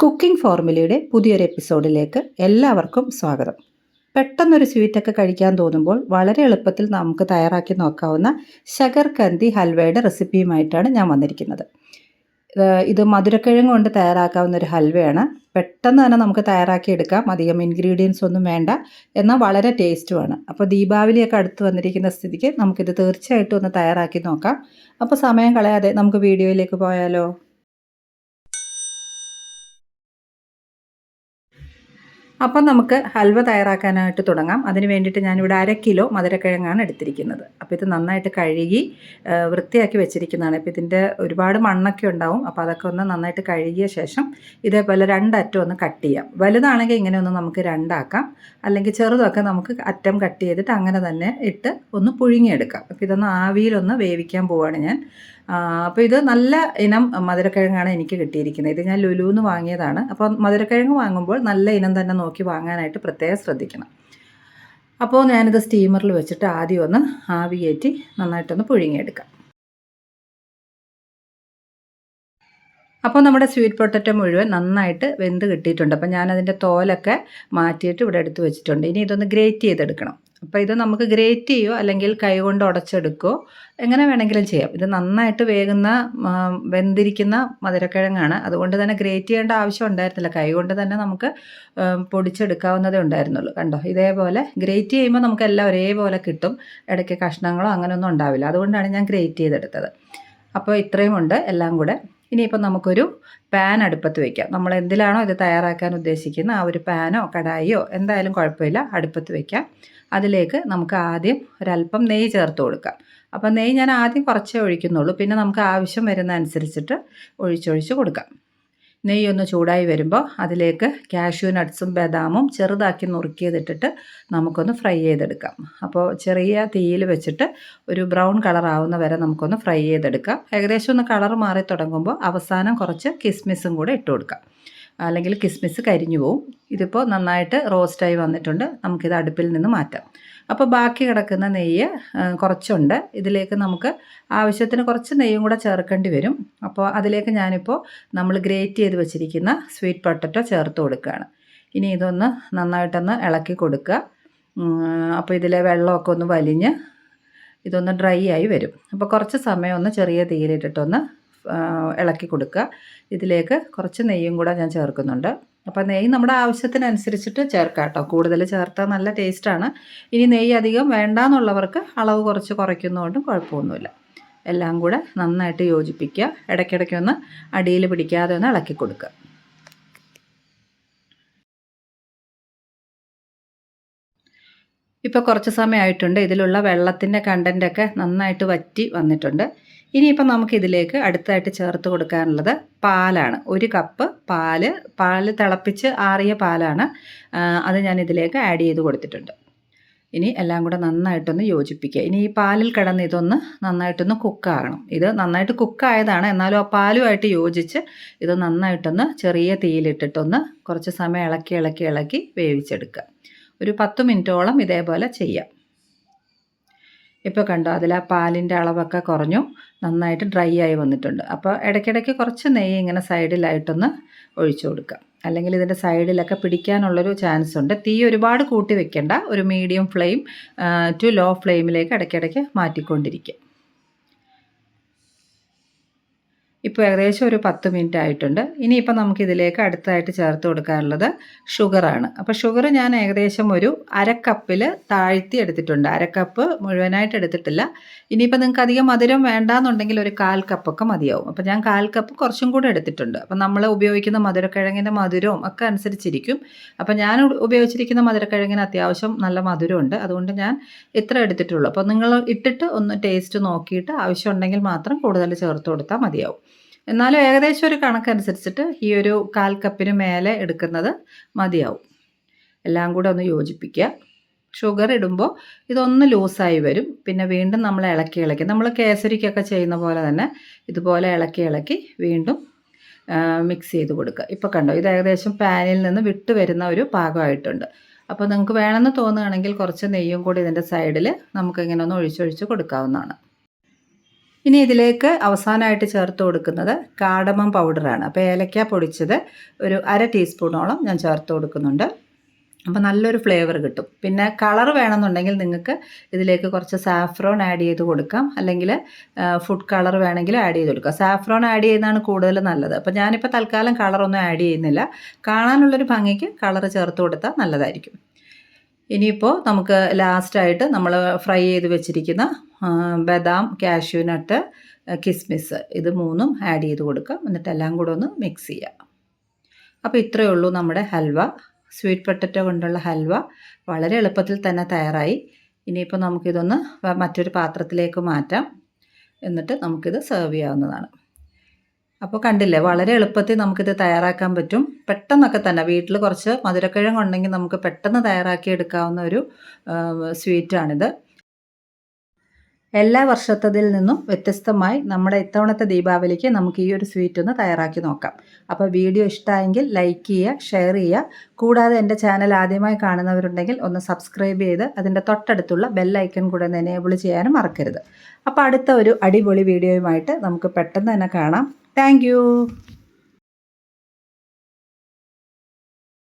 Cooking ഫോർമുലയുടെ പുതിയൊരു എപ്പിസോഡിലേക്ക് എല്ലാവർക്കും സ്വാഗതം. പെട്ടെന്നൊരു സ്വീറ്റൊക്കെ കഴിക്കാൻ തോന്നുമ്പോൾ വളരെ എളുപ്പത്തിൽ നമുക്ക് തയ്യാറാക്കി നോക്കാവുന്ന ശകർ കന്തി ഹൽവയുടെ റെസിപ്പിയുമായിട്ടാണ് ഞാൻ വന്നിരിക്കുന്നത്. ഇത് ഇത് മധുരക്കിഴങ്ങ് കൊണ്ട് തയ്യാറാക്കാവുന്ന ഒരു ഹൽവയാണ്. പെട്ടെന്ന് തന്നെ നമുക്ക് തയ്യാറാക്കി എടുക്കാം. അധികം ഇൻഗ്രീഡിയൻസ് ഒന്നും വേണ്ട. എന്നാൽ വളരെ ടേസ്റ്റുമാണ് അപ്പോൾ ദീപാവലിയൊക്കെ അടുത്ത് വന്നിരിക്കുന്ന സ്ഥിതിക്ക് നമുക്കിത് തീർച്ചയായിട്ടും ഒന്ന് തയ്യാറാക്കി നോക്കാം. അപ്പോൾ സമയം കളയാതെ നമുക്ക് വീഡിയോയിലേക്ക് പോയാലോ? അപ്പം നമുക്ക് ഹൽവ തയ്യാറാക്കാനായിട്ട് തുടങ്ങാം. അതിന് വേണ്ടിയിട്ട് ഞാനിവിടെ അര കിലോ മധുരക്കിഴങ്ങാണ് എടുത്തിരിക്കുന്നത്. അപ്പോൾ ഇത് നന്നായിട്ട് കഴുകി വൃത്തിയാക്കി വെച്ചിരിക്കുന്നതാണ്. അപ്പോൾ ഇതിന്റെ ഒരുപാട് മണ്ണൊക്കെ ഉണ്ടാവും. അപ്പോൾ അതൊക്കെ ഒന്ന് നന്നായിട്ട് കഴുകിയ ശേഷം ഇതേപോലെ രണ്ടറ്റം ഒന്ന് കട്ട് ചെയ്യാം. വലുതാണെങ്കിൽ ഇങ്ങനെ ഒന്ന് നമുക്ക് രണ്ടാക്കാം. അല്ലെങ്കിൽ ചെറുതൊക്കെ നമുക്ക് അറ്റം കട്ട് ചെയ്തിട്ട് അങ്ങനെ തന്നെ ഇട്ട് ഒന്ന് പുഴുങ്ങിയെടുക്കാം. അപ്പോൾ ഇതൊന്ന് ആവിയിലൊന്ന് വേവിക്കാൻ പോവുകയാണ് ഞാൻ. അപ്പോൾ ഇത് നല്ല ഇനം മധുരക്കിഴങ്ങാണ് എനിക്ക് കിട്ടിയിരിക്കുന്നത്. ഇത് ഞാൻ ലുലുന്ന് വാങ്ങിയതാണ്. അപ്പോൾ മധുരക്കിഴങ്ങ് വാങ്ങുമ്പോൾ നല്ല ഇനം തന്നെ നോക്കി വാങ്ങാനായിട്ട് പ്രത്യേകം ശ്രദ്ധിക്കണം. അപ്പോൾ ഞാനിത് സ്റ്റീമറിൽ വെച്ചിട്ട് ആദ്യം ഒന്ന് ആവി കയറ്റി നന്നായിട്ടൊന്ന് പുഴുങ്ങിയെടുക്കാം. അപ്പോൾ നമ്മുടെ സ്വീറ്റ് പൊട്ടറ്റോ മുഴുവൻ നന്നായിട്ട് വെന്ത് കിട്ടിയിട്ടുണ്ട്. അപ്പോൾ ഞാനതിന്റെ തോലൊക്കെ മാറ്റിയിട്ട് ഇവിടെ എടുത്ത് വെച്ചിട്ടുണ്ട്. ഇനി ഇതൊന്ന് ഗ്രേറ്റ് ചെയ്തെടുക്കണം. അപ്പോൾ ഇത് നമുക്ക് ഗ്രേറ്റ് ചെയ്യുമോ അല്ലെങ്കിൽ കൈകൊണ്ട് ഉടച്ചെടുക്കുകയോ എങ്ങനെ വേണമെങ്കിലും ചെയ്യാം. ഇത് നന്നായിട്ട് വേകുന്ന വെന്തിരിക്കുന്ന മധുരക്കിഴങ്ങാണ്. അതുകൊണ്ട് തന്നെ ഗ്രേറ്റ് ചെയ്യേണ്ട ആവശ്യം ഉണ്ടായിരുന്നില്ല. കൈകൊണ്ട് തന്നെ നമുക്ക് പൊടിച്ചെടുക്കാവുന്നതേ ഉണ്ടായിരുന്നുള്ളൂ. കണ്ടോ? ഇതേപോലെ ഗ്രേറ്റ് ചെയ്യുമ്പോൾ നമുക്ക് എല്ലാം ഒരേപോലെ കിട്ടും. ഇടയ്ക്ക് കഷ്ണങ്ങളോ അങ്ങനെയൊന്നും ഉണ്ടാവില്ല. അതുകൊണ്ടാണ് ഞാൻ ഗ്രേറ്റ് ചെയ്തെടുത്തത്. അപ്പോൾ ഇത്രയും ഉണ്ട്. എല്ലാം കൂടെ ഇനിയിപ്പോൾ നമുക്കൊരു പാൻ അടുപ്പത്ത് വയ്ക്കാം നമ്മൾ എന്തിലാണോ ഇത് തയ്യാറാക്കാൻ ഉദ്ദേശിക്കുന്നത് ആ ഒരു പാനോ കടായിയോ എന്തായാലും കുഴപ്പമില്ല അടുപ്പത്ത് വയ്ക്കാം അതിലേക്ക് നമുക്ക് ആദ്യം ഒരല്പം നെയ്യ് ചേർത്ത് കൊടുക്കാം. അപ്പം നെയ്യ് ഞാൻ ആദ്യം കുറച്ചേ ഒഴിക്കുന്നുള്ളൂ. പിന്നെ നമുക്ക് ആവശ്യം വരുന്ന അനുസരിച്ചിട്ട് ഒഴിച്ചൊഴിച്ച് കൊടുക്കാം. നെയ്യ് ഒന്ന് ചൂടായി വരുമ്പോൾ അതിലേക്ക് കാഷ്യൂ നട്ട്സും ബദാമും ചെറുതാക്കി നുറുക്കിയതിട്ടിട്ട് നമുക്കൊന്ന് ഫ്രൈ ചെയ്തെടുക്കാം. അപ്പോൾ ചെറിയ തീയിൽ വെച്ചിട്ട് ഒരു ബ്രൗൺ കളർ ആവുന്ന വരെ നമുക്കൊന്ന് ഫ്രൈ ചെയ്തെടുക്കാം. ഏകദേശം ഒന്ന് കളർ മാറി തുടങ്ങുമ്പോൾ അവസാനം കുറച്ച് കിസ്മിസും കൂടെ ഇട്ട് കൊടുക്കാം. അല്ലെങ്കിൽ കിസ്മിസ് കരിഞ്ഞു പോവും. ഇതിപ്പോൾ നന്നായിട്ട് റോസ്റ്റായി വന്നിട്ടുണ്ട്. നമുക്കിത് അടുപ്പിൽ നിന്ന് മാറ്റാം. അപ്പോൾ ബാക്കി കിടക്കുന്ന നെയ്യ് കുറച്ചുണ്ട്. ഇതിലേക്ക് നമുക്ക് ആവശ്യത്തിന് കുറച്ച് നെയ്യും കൂടെ ചേർക്കേണ്ടി വരും. അപ്പോൾ അതിലേക്ക് ഞാനിപ്പോൾ നമ്മൾ ഗ്രേറ്റ് ചെയ്ത് വെച്ചിരിക്കുന്ന സ്വീറ്റ് പൊട്ടറ്റോ ചേർത്ത് കൊടുക്കുകയാണ്. ഇനി ഇതൊന്ന് നന്നായിട്ടൊന്ന് ഇളക്കി കൊടുക്കുക. അപ്പോൾ ഇതിലെ വെള്ളമൊക്കെ ഒന്ന് വലിഞ്ഞ് ഇതൊന്ന് ഡ്രൈ ആയി വരും. അപ്പോൾ കുറച്ച് സമയം ഒന്ന് ചെറിയ തീയിലിട്ടിട്ടൊന്ന് ഇളക്കി കൊടുക്കുക. ഇതിലേക്ക് കുറച്ച് നെയ്യും കൂടെ ഞാൻ ചേർക്കുന്നുണ്ട്. അപ്പോൾ നെയ്യ് നമ്മുടെ ആവശ്യത്തിനനുസരിച്ചിട്ട് ചേർക്കാം കേട്ടോ കൂടുതൽ ചേർത്താൽ നല്ല ടേസ്റ്റാണ് ഇനി നെയ്യ് അധികം വേണ്ടാന്നുള്ളവർക്ക് അളവ് കുറച്ച് കുറയ്ക്കുന്നതുകൊണ്ടും കുഴപ്പമൊന്നുമില്ല. എല്ലാം കൂടെ നന്നായിട്ട് യോജിപ്പിക്കുക. ഇടയ്ക്കിടയ്ക്ക് ഒന്ന് അടിയിൽ പിടിക്കാതെ ഒന്ന് ഇളക്കി കൊടുക്കുക. ഇപ്പോൾ കുറച്ച് സമയമായിട്ടുണ്ട്. ഇതിലുള്ള വെള്ളത്തിന്റെ കണ്ടന്റൊക്കെ നന്നായിട്ട് വറ്റി വന്നിട്ടുണ്ട്. ഇനിയിപ്പോൾ നമുക്കിതിലേക്ക് അടുത്തായിട്ട് ചേർത്ത് കൊടുക്കാനുള്ളത് പാലാണ്. ഒരു കപ്പ് പാൽ പാൽ തിളപ്പിച്ച് ആറിയ പാലാണ് അത് ഞാൻ ഇതിലേക്ക് ആഡ് ചെയ്ത് കൊടുത്തിട്ടുണ്ട്. ഇനി എല്ലാം കൂടെ നന്നായിട്ടൊന്ന് യോജിപ്പിക്കുക. ഇനി ഈ പാലിൽ കിടന്ന് ഇതൊന്ന് നന്നായിട്ടൊന്ന് കുക്കാകണം ഇത് നന്നായിട്ട് കുക്കായതാണ് എന്നാലും ആ പാലുമായിട്ട് യോജിച്ച് ഇത് നന്നായിട്ടൊന്ന് ചെറിയ തീയിലിട്ടിട്ടൊന്ന് കുറച്ച് സമയം ഇളക്കി ഇളക്കി ഇളക്കി വേവിച്ചെടുക്കുക. ഒരു പത്ത് മിനിറ്റോളം ഇതേപോലെ ചെയ്യാം. ഇപ്പോൾ കണ്ടോ അതിൽ ആ പാലിന്റെ അളവൊക്കെ കുറഞ്ഞു നന്നായിട്ട് ഡ്രൈ ആയി വന്നിട്ടുണ്ട്. അപ്പോൾ ഇടയ്ക്കിടയ്ക്ക് കുറച്ച് നെയ്യ് ഇങ്ങനെ സൈഡിലായിട്ടൊന്ന് ഒഴിച്ചു കൊടുക്കുക അല്ലെങ്കിൽ ഇതിന്റെ സൈഡിലൊക്കെ പിടിക്കാനുള്ളൊരു ചാൻസ് ഉണ്ട്. തീ ഒരുപാട് കൂട്ടി വെക്കേണ്ട ഒരു മീഡിയം ഫ്ലെയിം ടു ലോ ഫ്ലെയിമിലേക്ക് ഇടയ്ക്കിടയ്ക്ക് മാറ്റിക്കൊണ്ടിരിക്കുക ഇപ്പോൾ ഏകദേശം ഒരു പത്ത് മിനിറ്റ് ആയിട്ടുണ്ട്. ഇനിയിപ്പോൾ നമുക്കിതിലേക്ക് അടുത്തായിട്ട് ചേർത്ത് കൊടുക്കാനുള്ളത് ഷുഗറാണ്. അപ്പോൾ ഷുഗർ ഞാൻ ഏകദേശം ഒരു അരക്കപ്പിൽ താഴ്ത്തി എടുത്തിട്ടുണ്ട്. അരക്കപ്പ് മുഴുവനായിട്ട് എടുത്തിട്ടില്ല. ഇനിയിപ്പോൾ നിങ്ങൾക്ക് അധികം മധുരം വേണ്ടാന്നുണ്ടെങ്കിൽ ഒരു കാൽ കപ്പൊക്കെ മതിയാവും. അപ്പോൾ ഞാൻ കാൽ കപ്പ് കുറച്ചും കൂടെ എടുത്തിട്ടുണ്ട്. അപ്പോൾ നമ്മൾ ഉപയോഗിക്കുന്ന മധുരക്കിഴങ്ങിന്റെ മധുരവും ഒക്കെ അനുസരിച്ചിരിക്കും. അപ്പോൾ ഞാൻ ഉപയോഗിച്ചിരിക്കുന്ന മധുരക്കിഴങ്ങിന് അത്യാവശ്യം നല്ല മധുരമുണ്ട്. അതുകൊണ്ട് ഞാൻ ഇത്ര എടുത്തിട്ടുള്ളൂ. അപ്പോൾ നിങ്ങൾ ഇട്ടിട്ട് ഒന്ന് ടേസ്റ്റ് നോക്കിയിട്ട് ആവശ്യമുണ്ടെങ്കിൽ മാത്രം കൂടുതൽ ചേർത്ത് കൊടുത്താൽ മതിയാവും. എന്നാലും ഏകദേശം ഒരു കണക്കനുസരിച്ചിട്ട് ഈ ഒരു കാൽ കപ്പിന് മേലെ എടുക്കുന്നത് മതിയാവും. എല്ലാം കൂടെ ഒന്ന് യോജിപ്പിക്കുക. ഷുഗർ ഇടുമ്പോൾ ഇതൊന്ന് ലൂസായി വരും. പിന്നെ വീണ്ടും നമ്മൾ ഇളക്കി ഇളക്കി നമ്മൾ കേസരിക്കൊക്കെ ചെയ്യുന്ന പോലെ തന്നെ ഇതുപോലെ ഇളക്കി ഇളക്കി വീണ്ടും മിക്സ് ചെയ്ത് കൊടുക്കുക. ഇപ്പോൾ കണ്ടോ ഇത് ഏകദേശം പാനിൽ നിന്ന് വിട്ട് വരുന്ന ഒരു പാകമായിട്ടുണ്ട്. അപ്പോൾ നിങ്ങൾക്ക് വേണമെന്ന് തോന്നുകയാണെങ്കിൽ കുറച്ച് നെയ്യും കൂടി ഇതിന്റെ സൈഡിൽ നമുക്കിങ്ങനെ ഒന്ന് ഒഴിച്ചൊഴിച്ച് കൊടുക്കാവുന്നതാണ്. ഇനി ഇതിലേക്ക് അവസാനമായിട്ട് ചേർത്ത് കൊടുക്കുന്നത് കാടമം പൗഡറാണ്. അപ്പോൾ ഏലക്ക പൊടിച്ചത് ഒരു അര ടീസ്പൂണോളം ഞാൻ ചേർത്ത് കൊടുക്കുന്നുണ്ട്. അപ്പോൾ നല്ലൊരു ഫ്ലേവർ കിട്ടും. പിന്നെ കളർ വേണമെന്നുണ്ടെങ്കിൽ നിങ്ങൾക്ക് ഇതിലേക്ക് കുറച്ച് സാഫ്രോൺ ആഡ് ചെയ്ത് കൊടുക്കാം. അല്ലെങ്കിൽ ഫുഡ് കളർ വേണമെങ്കിൽ ആഡ് ചെയ്ത് കൊടുക്കാം. സാഫ്രോൺ ആഡ് ചെയ്യുന്നതാണ് കൂടുതൽ നല്ലത്. അപ്പോൾ ഞാനിപ്പോൾ തൽക്കാലം കളറൊന്നും ആഡ് ചെയ്യുന്നില്ല. കാണാനുള്ളൊരു ഭംഗിക്ക് കളർ ചേർത്ത് കൊടുത്താൽ നല്ലതായിരിക്കും. ഇനിയിപ്പോൾ നമുക്ക് ലാസ്റ്റായിട്ട് നമ്മൾ ഫ്രൈ ചെയ്ത് വെച്ചിരിക്കുന്ന ബദാം ബദാം കാഷ്യൂനട്ട് കിസ്മിസ് ഇത് മൂന്നും ആഡ് ചെയ്ത് കൊടുക്കാം. എന്നിട്ട് എല്ലാം കൂടെ ഒന്ന് മിക്സ് ചെയ്യാം. അപ്പോൾ ഇത്രയേ ഉള്ളൂ നമ്മുടെ ഹൽവ. സ്വീറ്റ് പൊട്ടറ്റോ കൊണ്ടുള്ള ഹൽവ വളരെ എളുപ്പത്തിൽ തന്നെ തയ്യാറായി. ഇനിയിപ്പോൾ നമുക്കിതൊന്ന് മറ്റൊരു പാത്രത്തിലേക്ക് മാറ്റാം. എന്നിട്ട് നമുക്കിത് സെർവ് ചെയ്യാവുന്നതാണ്. അപ്പോൾ കണ്ടില്ലേ വളരെ എളുപ്പത്തിൽ നമുക്കിത് തയ്യാറാക്കാൻ പറ്റും. പെട്ടെന്നൊക്കെ തന്നെ വീട്ടിൽ കുറച്ച് മധുരക്കിഴങ്ങ് ഉണ്ടെങ്കിൽ നമുക്ക് പെട്ടെന്ന് തയ്യാറാക്കി എടുക്കാവുന്ന ഒരു സ്വീറ്റാണിത്. എല്ലാ വർഷത്തതിൽ നിന്നും വ്യത്യസ്തമായി നമ്മുടെ ഇത്തവണത്തെ ദീപാവലിക്ക് നമുക്ക് ഈ ഒരു സ്വീറ്റ് ഒന്ന് തയ്യാറാക്കി നോക്കാം. അപ്പോൾ വീഡിയോ ഇഷ്ടമായെങ്കിൽ ലൈക്ക് ചെയ്യുക ഷെയർ ചെയ്യുക. കൂടാതെ എന്റെ ചാനൽ ആദ്യമായി കാണുന്നവരുണ്ടെങ്കിൽ ഒന്ന് സബ്സ്ക്രൈബ് ചെയ്ത് അതിന്റെ തൊട്ടടുത്തുള്ള ബെല്ലൈക്കൺ കൂടെ ഒന്ന് എനേബിൾ ചെയ്യാനും മറക്കരുത്. അപ്പോൾ അടുത്ത ഒരു അടിപൊളി വീഡിയോയുമായിട്ട് നമുക്ക് പെട്ടെന്ന് തന്നെ കാണാം. താങ്ക്